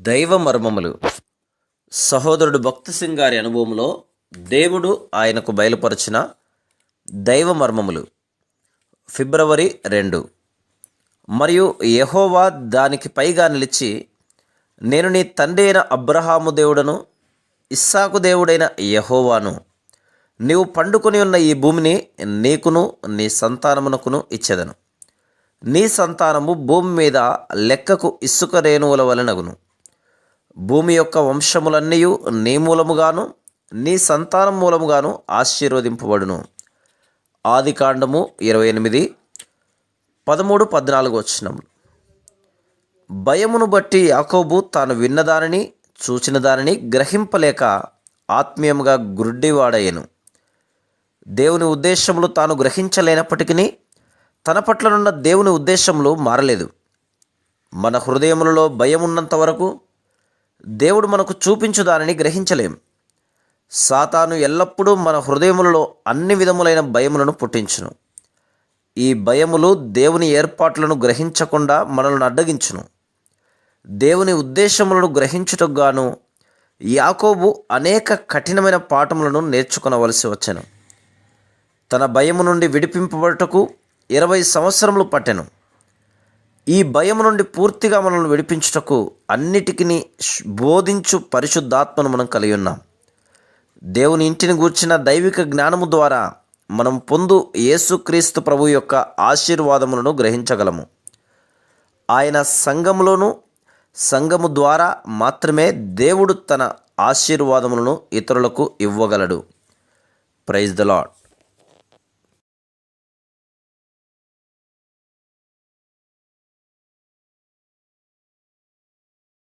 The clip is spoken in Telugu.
దైవ మర్మములు. సహోదరుడు భక్త సింగ్ గారి అనుభవంలో దేవుడు ఆయనకు బయలుపరిచిన దైవ మర్మములు. ఫిబ్రవరి రెండు. మరియు యహోవా దానికి పైగా నిలిచి నేను నీ తండ్రి అయిన అబ్రహాము దేవుడను ఇస్సాకు దేవుడైన యహోవాను నీవు పండుకొని ఉన్న ఈ భూమిని నీకును నీ సంతానమునకును ఇచ్చేదను. నీ సంతానము భూమి మీద లెక్కకు ఇసుక రేణువుల వలనగును భూమి యొక్క వంశములన్నీ నీ మూలముగాను నీ సంతానం మూలముగాను ఆశీర్వదింపబడును. ఆది కాండము ఇరవై ఎనిమిది పదమూడు పద్నాలుగు వచ్చినములు భయమును బట్టి యాకోబు తాను విన్నదానిని చూచిన దానిని గ్రహింపలేక ఆత్మీయంగా గుడ్డివాడయ్యను దేవుని ఉద్దేశములు తాను గ్రహించలేనప్పటికీ తన పట్లనున్న దేవుని ఉద్దేశములు మారలేదు. మన హృదయములలో భయం ఉన్నంత వరకు దేవుడు మనకు చూపించు దానిని గ్రహించలేం. సాతాను ఎల్లప్పుడూ మన హృదయములలో అన్ని విధములైన భయములను పుట్టించును. ఈ భయములు దేవుని ఏర్పాట్లను గ్రహించకుండా మనల్ని అడ్డగించును. దేవుని ఉద్దేశములను గ్రహించుటకు గాను యాకోబు అనేక కఠినమైన పాఠములను నేర్చుకునవలసి వచ్చాను. తన భయము నుండి విడిపింపబడుటకు ఇరవై సంవత్సరములు పట్టెను. ఈ భయం నుండి పూర్తిగా మనల్ని విడిపించుటకు అన్నిటికీ బోధించు పరిశుద్ధాత్మను మనం కలిగి ఉన్నాం. దేవుని ఇంటిని గూర్చిన దైవిక జ్ఞానము ద్వారా మనం పొందు యేసుక్రీస్తు ప్రభు యొక్క ఆశీర్వాదములను గ్రహించగలము. ఆయన సంఘములోను సంఘము ద్వారా మాత్రమే దేవుడు తన ఆశీర్వాదములను ఇతరులకు ఇవ్వగలడు. Praise the lord